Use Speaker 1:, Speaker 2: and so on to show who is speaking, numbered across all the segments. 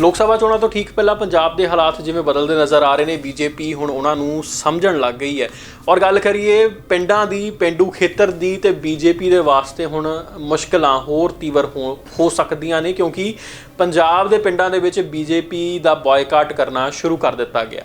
Speaker 1: ਲੋਕ ਸਭਾ ਚੋਣਾਂ ਤੋਂ ਠੀਕ ਪਹਿਲਾਂ ਪੰਜਾਬ ਦੇ ਹਾਲਾਤ ਜਿਵੇਂ ਬਦਲਦੇ ਨਜ਼ਰ ਆ ਰਹੇ ਨੇ, ਬੀਜੇਪੀ ਹੁਣ ਉਹਨਾਂ ਨੂੰ ਸਮਝਣ ਲੱਗ ਗਈ ਹੈ। ਔਰ ਗੱਲ ਕਰੀਏ ਪਿੰਡਾਂ ਦੀ, ਪਿੰਡੂ ਖੇਤਰ ਦੀ ਤੇ ਬੀਜੇਪੀ ਦੇ ਵਾਸਤੇ ਹੁਣ ਮੁਸ਼ਕਲਾਂ ਹੋਰ ਤੀਵਰ ਹੋ ਹੋ ਸਕਦੀਆਂ ਨੇ ਕਿਉਂਕਿ ਪੰਜਾਬ ਦੇ ਪਿੰਡਾਂ ਦੇ ਵਿੱਚ ਬੀਜੇਪੀ ਦਾ ਬਾਇਕਾਟ ਕਰਨਾ ਸ਼ੁਰੂ ਕਰ ਦਿੱਤਾ ਗਿਆ।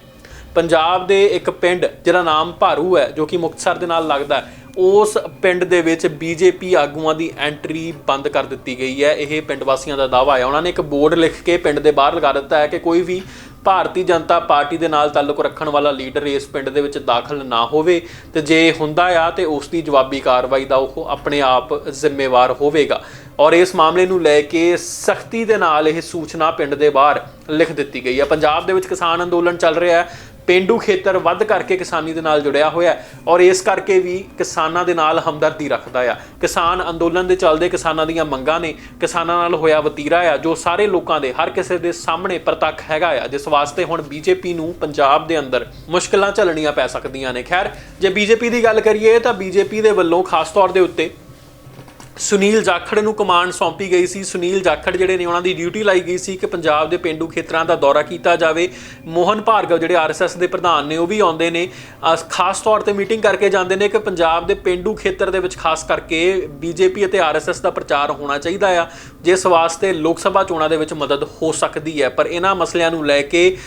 Speaker 1: ਪੰਜਾਬ ਦੇ ਇੱਕ ਪਿੰਡ ਜਿਹਦਾ ਨਾਮ ਭਾਰੂ ਹੈ, ਜੋ ਕਿ ਮੁਕਤਸਰ ਦੇ ਨਾਲ ਲੱਗਦਾ ਉਸ ਪਿੰਡ ਦੇ ਵਿੱਚ ਬੀਜੇਪੀ ਆਗੂਆਂ ਦੀ ਐਂਟਰੀ ਬੰਦ ਕਰ ਦਿੱਤੀ ਗਈ ਹੈ। ਇਹ ਪਿੰਡ ਵਾਸੀਆਂ ਦਾ ਦਾਅਵਾ ਹੈ। ਉਹਨਾਂ ਨੇ ਇੱਕ ਬੋਰਡ ਲਿਖ ਕੇ ਪਿੰਡ ਦੇ ਬਾਹਰ ਲਗਾ ਦਿੱਤਾ ਹੈ ਕਿ ਕੋਈ ਵੀ ਭਾਰਤੀ ਜਨਤਾ ਪਾਰਟੀ ਦੇ ਨਾਲ ਤਾਲੁਕ ਰੱਖਣ ਵਾਲਾ ਲੀਡਰ ਇਸ ਪਿੰਡ ਦੇ ਵਿੱਚ ਦਾਖਲ ਨਾ ਹੋਵੇ ਤੇ ਜੇ ਹੁੰਦਾ ਆ ਤੇ ਉਸ ਦੀ ਜਵਾਬੀ ਕਾਰਵਾਈ ਦਾ ਉਹ ਆਪਣੇ ਆਪ ਜ਼ਿੰਮੇਵਾਰ ਹੋਵੇਗਾ। ਔਰ ਇਸ ਮਾਮਲੇ ਨੂੰ ਲੈ ਕੇ ਸਖਤੀ ਦੇ ਨਾਲ ਇਹ ਸੂਚਨਾ ਪਿੰਡ ਦੇ ਬਾਹਰ ਲਿਖ ਦਿੱਤੀ ਗਈ ਹੈ। ਪੰਜਾਬ ਦੇ ਵਿੱਚ ਕਿਸਾਨ ਅੰਦੋਲਨ ਚੱਲ ਰਿਹਾ ਹੈ। ਪੇਂਡੂ ਖੇਤਰ ਵੱਧ ਕਰਕੇ ਕਿਸਾਨੀ ਦੇ ਨਾਲ ਜੁੜਿਆ ਹੋਇਆ ਔਰ ਇਸ ਕਰਕੇ ਵੀ ਕਿਸਾਨਾਂ ਦੇ ਨਾਲ ਹਮਦਰਦੀ ਰੱਖਦਾ ਆ। ਕਿਸਾਨ ਅੰਦੋਲਨ ਦੇ ਚੱਲਦੇ ਕਿਸਾਨਾਂ ਦੀਆਂ ਮੰਗਾਂ ਨੇ ਕਿਸਾਨਾਂ ਨਾਲ ਹੋਇਆ ਵਤੀਰਾ ਆ, ਜੋ ਸਾਰੇ ਲੋਕਾਂ ਦੇ ਹਰ ਕਿਸੇ ਦੇ ਸਾਹਮਣੇ ਪ੍ਰਤੱਖ ਹੈਗਾ ਆ। ਜਿਸ ਵਾਸਤੇ ਹੁਣ ਬੀਜੇਪੀ ਨੂੰ ਪੰਜਾਬ ਦੇ ਅੰਦਰ ਮੁਸ਼ਕਲਾਂ ਝੱਲਣੀਆਂ ਪੈ ਸਕਦੀਆਂ ਨੇ। ਖੈਰ, ਜੇ ਬੀਜੇਪੀ ਦੀ ਗੱਲ ਕਰੀਏ ਤਾਂ ਬੀਜੇਪੀ ਦੇ ਵੱਲੋਂ ਖਾਸ ਤੌਰ ਦੇ ਉੱਤੇ ਸੁਨੀਲ ਜਾਖੜ ਨੂੰ ਕਮਾਂਡ ਸੌਂਪੀ ਗਈ ਸੀ। ਸੁਨੀਲ ਜਾਖੜ ਜਿਹੜੇ ਨੇ, ਉਹਨਾਂ ਦੀ ਡਿਊਟੀ ਲਾਈ ਗਈ ਸੀ ਕਿ ਪੰਜਾਬ ਦੇ ਪਿੰਡੂ ਖੇਤਰਾਂ ਦਾ ਦੌਰਾ ਕੀਤਾ ਜਾਵੇ। ਮੋਹਨ ਭਾਰਗਵ ਜਿਹੜੇ ਆਰਐਸਐਸ ਦੇ ਪ੍ਰਧਾਨ ਨੇ, ਉਹ ਵੀ ਆਉਂਦੇ ਨੇ। ਖਾਸ ਤੌਰ ਤੇ ਮੀਟਿੰਗ ਕਰਕੇ ਜਾਂਦੇ ਨੇ ਕਿ ਪੰਜਾਬ ਦੇ ਪਿੰਡੂ ਖੇਤਰ ਦੇ ਵਿੱਚ ਖਾਸ ਕਰਕੇ ਬੀਜੇਪੀ ਅਤੇ ਆਰਐਸਐਸ ਦਾ ਪ੍ਰਚਾਰ ਹੋਣਾ ਚਾਹੀਦਾ ਆ। ਜਿਸ ਵਾਸਤੇ ਲੋਕ ਸਭਾ ਚੋਣਾਂ ਦੇ ਵਿੱਚ ਮਦਦ ਹੋ ਸਕਦੀ ਹੈ। ਪਰ ਇਹਨਾਂ ਮਸਲਿਆਂ ਨੂੰ ਲੈ ਕੇ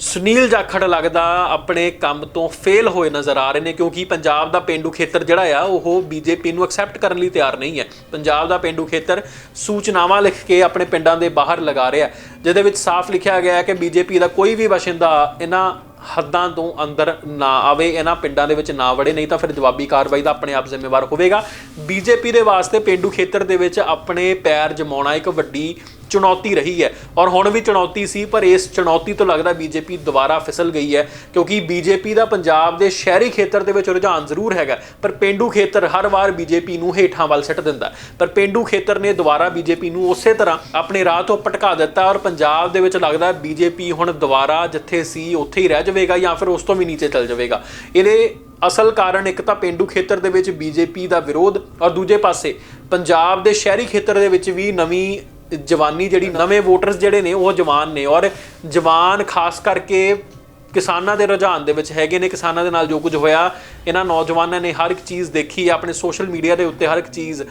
Speaker 1: ਸੁਨੀਲ ਜਾਖੜ ਲੱਗਦਾ ਆਪਣੇ ਕੰਮ ਤੋਂ ਫੇਲ ਹੋਏ ਨਜ਼ਰ ਆ ਰਹੇ ਨੇ ਕਿਉਂਕਿ ਪੰਜਾਬ ਦਾ ਪਿੰਡੂ ਖੇਤਰ ਜਿਹੜਾ ਆ, ਉਹ ਬੀਜੇਪੀ ਨੂੰ ਐਕਸੈਪਟ ਕਰਨ ਲਈ ਤਿਆਰ ਨਹੀਂ ਹੈ। ਪੰਜਾਬ ਦਾ ਪਿੰਡੂ ਖੇਤਰ ਸੂਚਨਾਵਾਂ ਲਿਖ ਕੇ ਆਪਣੇ ਪਿੰਡਾਂ ਦੇ ਬਾਹਰ ਲਗਾ ਰਿਹਾ ਜਿਹਦੇ ਵਿੱਚ ਸਾਫ਼ ਲਿਖਿਆ ਗਿਆ ਹੈ ਕਿ ਬੀਜੇਪੀ ਦਾ ਕੋਈ ਵੀ ਵਸਿੰਦਾ ਇਹਨਾਂ ਹੱਦਾਂ ਤੋਂ ਅੰਦਰ ਨਾ ਆਵੇ, ਇਹਨਾਂ ਪਿੰਡਾਂ ਦੇ ਵਿੱਚ ਨਾ ਵੜੇ, ਨਹੀਂ ਤਾਂ ਫਿਰ ਜਵਾਬੀ ਕਾਰਵਾਈ ਦਾ ਆਪਣੇ ਆਪ ਜ਼ਿੰਮੇਵਾਰ ਹੋਵੇਗਾ। ਬੀਜੇਪੀ ਦੇ ਵਾਸਤੇ ਪਿੰਡੂ ਖੇਤਰ ਦੇ ਵਿੱਚ ਆਪਣੇ ਪੈਰ ਜਮਾਉਣਾ ਇੱਕ ਵੱਡੀ ਚੁਣੌਤੀ ਰਹੀ ਹੈ। ਔਰ ਹੁਣ ਵੀ ਚੁਣੌਤੀ ਸੀ, ਪਰ ਇਸ ਚੁਣੌਤੀ ਤੋਂ ਲੱਗਦਾ ਬੀਜੇਪੀ ਦੁਬਾਰਾ ਫਿਸਲ ਗਈ ਹੈ, ਕਿਉਂਕਿ ਬੀਜੇਪੀ ਦਾ ਪੰਜਾਬ ਦੇ ਸ਼ਹਿਰੀ ਖੇਤਰ ਦੇ ਵਿੱਚ ਰੁਝਾਨ ਜ਼ਰੂਰ ਹੈਗਾ। ਪਰ ਪਿੰਡੂ ਖੇਤਰ ਹਰ ਵਾਰ ਬੀਜੇਪੀ ਨੂੰ ਹੇਠਾਂ ਵੱਲ ਸੱਟ ਦਿੰਦਾ। ਪਰ ਪਿੰਡੂ ਖੇਤਰ ਨੇ ਦੁਬਾਰਾ ਬੀਜੇਪੀ ਨੂੰ ਉਸੇ ਤਰ੍ਹਾਂ ਆਪਣੇ ਰਾਹ ਤੋਂ ਭਟਕਾ ਦਿੱਤਾ ਔਰ ਪੰਜਾਬ ਦੇ ਵਿੱਚ ਲੱਗਦਾ ਬੀਜੇਪੀ ਹੁਣ ਦੁਬਾਰਾ ਜਿੱਥੇ ਸੀ, ਉੱਥੇ ਹੀ ਰਹਿ ਜਾਵੇਗਾ ਜਾਂ ਫਿਰ ਉਸ ਤੋਂ ਵੀ ਨੀਚੇ ਚੱਲ ਜਾਵੇਗਾ। ਇਹਦੇ ਅਸਲ ਕਾਰਨ ਇੱਕ ਤਾਂ ਪਿੰਡੂ ਖੇਤਰ ਦੇ ਵਿੱਚ ਬੀਜੇਪੀ ਦਾ ਵਿਰੋਧ ਔਰ ਦੂਜੇ ਪਾਸੇ ਪੰਜਾਬ ਦੇ ਸ਼ਹਿਰੀ ਖੇਤਰ ਦੇ ਵਿੱਚ ਵੀ ਨਵੀਂ ਜਵਾਨੀ ਜਿਹੜੀ ਨਵੇਂ ਵੋਟਰਸ ਜਿਹੜੇ ਨੇ ਉਹ ਜਵਾਨ ਨੇ ਔਰ ਜਵਾਨ ਖਾਸ ਕਰਕੇ ਕਿਸਾਨਾਂ ਦੇ ਰੁਝਾਨ ਦੇ ਵਿੱਚ ਹੈਗੇ ਨੇ, ਕਿਸਾਨਾਂ ਦੇ ਨਾਲ ਜੋ ਕੁਝ ਹੋਇਆ, ਇਹਨਾਂ ਨੌਜਵਾਨਾਂ ਨੇ ਹਰ ਇੱਕ ਚੀਜ਼ ਦੇਖੀ, ਆਪਣੇ ਸੋਸ਼ਲ ਮੀਡੀਆ ਦੇ ਉੱਤੇ ਹਰ ਇੱਕ ਚੀਜ਼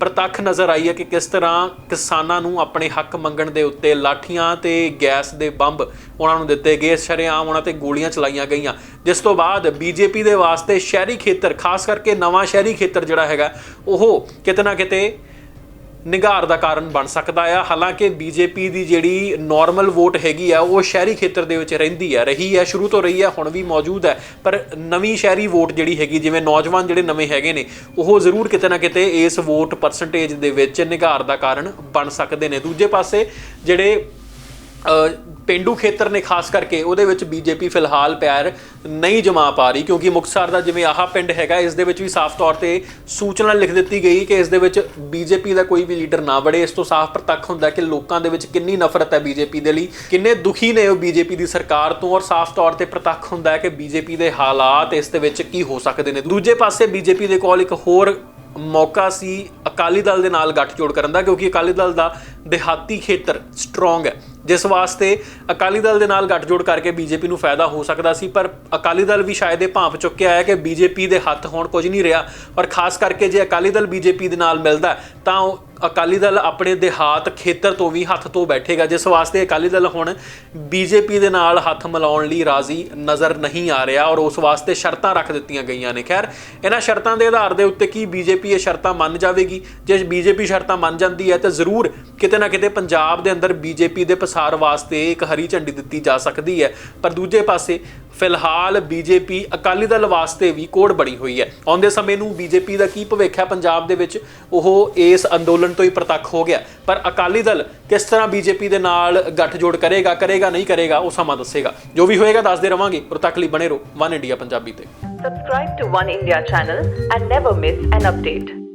Speaker 1: ਪ੍ਰਤੱਖ ਨਜ਼ਰ ਆਈ ਹੈ ਕਿ ਕਿਸ ਤਰ੍ਹਾਂ ਕਿਸਾਨਾਂ ਨੂੰ ਆਪਣੇ ਹੱਕ ਮੰਗਣ ਦੇ ਉੱਤੇ ਲਾਠੀਆਂ ਤੇ ਗੈਸ ਦੇ ਬੰਬ ਉਹਨਾਂ ਨੂੰ ਦਿੱਤੇ ਗਏ, ਸ਼ਰੇਆਮ ਉਹਨਾਂ ਤੇ ਗੋਲੀਆਂ ਚਲਾਈਆਂ ਗਈਆਂ। ਜਿਸ ਤੋਂ ਬਾਅਦ ਬੀਜੇਪੀ ਦੇ ਵਾਸਤੇ ਸ਼ਹਿਰੀ ਖੇਤਰ, ਖਾਸ ਕਰਕੇ ਨਵਾਂ ਸ਼ਹਿਰੀ ਖੇਤਰ ਜਿਹੜਾ ਹੈਗਾ, ਉਹ ਕਿਤੇ ਨਾ ਕਿਤੇ ਨਿਗਾਰ ਦਾ ਕਾਰਨ ਬਣ ਸਕਦਾ ਆ। ਹਾਲਾਂਕਿ ਬੀਜੇਪੀ ਦੀ ਜਿਹੜੀ ਨਾਰਮਲ ਵੋਟ ਹੈਗੀ ਆ, ਉਹ ਸ਼ਹਿਰੀ ਖੇਤਰ ਦੇ ਵਿੱਚ ਰਹਿੰਦੀ ਆ। ਰਹੀ ਹੈ ਸ਼ੁਰੂ ਤੋਂ ਰਹੀ ਹੈ ਹੁਣ ਵੀ ਮੌਜੂਦ ਹੈ ਪਰ ਨਵੀਂ ਸ਼ਹਿਰੀ ਵੋਟ ਜਿਹੜੀ ਹੈਗੀ, ਜਿਵੇਂ ਨੌਜਵਾਨ ਜਿਹੜੇ ਨਵੇਂ ਹੈਗੇ ਨੇ, ਉਹ ਜ਼ਰੂਰ ਕਿਤੇ ਨਾ ਕਿਤੇ ਇਸ ਵੋਟ ਪਰਸੈਂਟੇਜ ਦੇ ਵਿੱਚ ਨਿਗਾਰ ਦਾ ਕਾਰਨ ਬਣ ਸਕਦੇ ਨੇ। ਦੂਜੇ ਪਾਸੇ ਜਿਹੜੇ ਪਿੰਡੂ ਖੇਤਰ ਨੇ ਖਾਸ ਕਰਕੇ ਉਹਦੇ ਵਿੱਚ ਬੀਜੇਪੀ ਫਿਲਹਾਲ ਪੈਰ ਨਹੀਂ ਜਮਾ ਪਾ ਰਹੀ, ਕਿਉਂਕਿ ਮੁਕਤਸਰ ਦਾ ਜਿਵੇਂ ਆਹ ਪਿੰਡ ਹੈਗਾ, ਇਸ ਦੇ ਵਿੱਚ ਵੀ ਸਾਫ਼ ਤੌਰ ਤੇ ਸੂਚਨਾ ਲਿਖ ਦਿੱਤੀ ਗਈ ਕਿ ਇਸ ਦੇ ਵਿੱਚ ਬੀਜੇਪੀ ਦਾ ਕੋਈ ਵੀ ਲੀਡਰ ਨਾ ਵੜੇ। ਇਸ ਤੋਂ ਸਾਫ਼ ਪ੍ਰਤੱਖ ਹੁੰਦਾ ਕਿ ਲੋਕਾਂ ਦੇ ਵਿੱਚ ਕਿੰਨੀ ਨਫ਼ਰਤ ਹੈ ਬੀਜੇਪੀ ਦੇ ਲਈ, ਕਿੰਨੇ ਦੁਖੀ ਨੇ ਉਹ ਬੀਜੇਪੀ ਦੀ ਸਰਕਾਰ ਤੋਂ, ਔਰ ਸਾਫ਼ ਤੌਰ ਤੇ ਪ੍ਰਤੱਖ ਹੁੰਦਾ ਹੈ ਕਿ ਬੀਜੇਪੀ ਦੇ ਹਾਲਾਤ ਇਸ ਦੇ ਵਿੱਚ ਕੀ ਹੋ ਸਕਦੇ ਨੇ। ਦੂਜੇ ਪਾਸੇ ਬੀਜੇਪੀ ਦੇ ਕੋਲ ਇੱਕ ਹੋਰ ਮੌਕਾ ਸੀ ਅਕਾਲੀ ਦਲ ਦੇ ਨਾਲ ਗੱਠਜੋੜ ਕਰਨ ਦਾ, ਕਿਉਂਕਿ ਅਕਾਲੀ ਦਲ ਦਾ ਦਿਹਾਤੀ ਖੇਤਰ ਸਟਰੋਂਗ ਹੈ। ਜਿਸ ਵਾਸਤੇ ਅਕਾਲੀ ਦਲ ਦੇ ਨਾਲ ਗੱਠਜੋੜ ਕਰਕੇ ਬੀਜੇਪੀ ਨੂੰ ਫਾਇਦਾ ਹੋ ਸਕਦਾ ਸੀ, ਪਰ ਅਕਾਲੀ ਦਲ ਵੀ ਸ਼ਾਇਦ ਇਹ ਭਾਂਪ ਚੁੱਕਿਆ ਹੈ ਕਿ ਬੀਜੇਪੀ ਦੇ ਹੱਥ ਹੁਣ ਕੁਝ ਨਹੀਂ ਰਿਹਾ। ਔਰ ਖਾਸ ਕਰਕੇ ਜੇ ਅਕਾਲੀ ਦਲ ਬੀਜੇਪੀ ਦੇ ਨਾਲ ਮਿਲਦਾ ਤਾਂ ਉਹ ਅਕਾਲੀ ਦਲ ਆਪਣੇ ਦੇਹਾਤ ਖੇਤਰ ਤੋਂ ਵੀ ਹੱਥ ਤੋਂ ਬੈਠੇਗਾ, ਜਿਸ ਵਾਸਤੇ ਅਕਾਲੀ ਦਲ ਹੁਣ ਬੀਜੇਪੀ ਦੇ ਨਾਲ ਹੱਥ ਮਿਲਾਉਣ ਲਈ ਰਾਜ਼ੀ ਨਜ਼ਰ ਨਹੀਂ ਆ ਰਿਹਾ ਔਰ ਉਸ ਵਾਸਤੇ ਸ਼ਰਤਾਂ ਰੱਖ ਦਿੱਤੀਆਂ ਗਈਆਂ ਨੇ। ਖੈਰ, ਇਹਨਾਂ ਸ਼ਰਤਾਂ ਦੇ ਆਧਾਰ ਦੇ ਉੱਤੇ ਕੀ ਬੀਜੇਪੀ ਇਹ ਸ਼ਰਤਾਂ ਮੰਨ ਜਾਵੇਗੀ? ਜੇ ਬੀਜੇਪੀ ਸ਼ਰਤਾਂ ਮੰਨ ਜਾਂਦੀ ਹੈ, ਤਾਂ ਜ਼ਰੂਰ ਕਿਤੇ ਨਾ ਕਿਤੇ ਪੰਜਾਬ ਦੇ ਅੰਦਰ ਬੀਜੇਪੀ ਦੇ ਪਸਾਰ ਵਾਸਤੇ ਇੱਕ ਹਰੀ ਝੰਡੀ ਦਿੱਤੀ ਜਾ ਸਕਦੀ ਹੈ। ਪਰ ਦੂਜੇ ਪਾਸੇ, ਫਿਲਹਾਲ ਬੀਜੇਪੀ ਅਕਾਲੀ ਦਲ ਵਾਸਤੇ ਵੀ ਕੋੜ ਬਣੀ ਹੋਈ ਹੈ। ਆਉਂਦੇ ਸਮੇਂ ਨੂੰ ਬੀਜੇਪੀ ਦਾ ਕੀ ਭਵਿੱਖ ਹੈ ਪੰਜਾਬ ਦੇ ਵਿੱਚ, ਉਹ ਇਸ ਅੰਦੋਲਨ ਤੋਂ ਹੀ ਪ੍ਰਤੱਖ ਹੋ ਗਿਆ। ਪਰ ਅਕਾਲੀ ਦਲ ਕਿਸ ਤਰ੍ਹਾਂ ਬੀਜੇਪੀ ਦੇ ਨਾਲ ਗੱਠਜੋੜ ਕਰੇਗਾ ਕਰੇਗਾ, ਨਹੀਂ ਕਰੇਗਾ, ਉਹ ਸਮਾਂ ਦੱਸੇਗਾ। ਜੋ ਵੀ ਹੋਏਗਾ, ਦੱਸਦੇ ਰਵਾਂਗੇ। ਉਦੋਂ ਤੱਕ ਲਈ ਬਣੇ ਰਹੋ। ਵਨ ਇੰਡੀਆ ਪੰਜਾਬੀ ਤੇ।
Speaker 2: Subscribe to One India channel and never miss an update.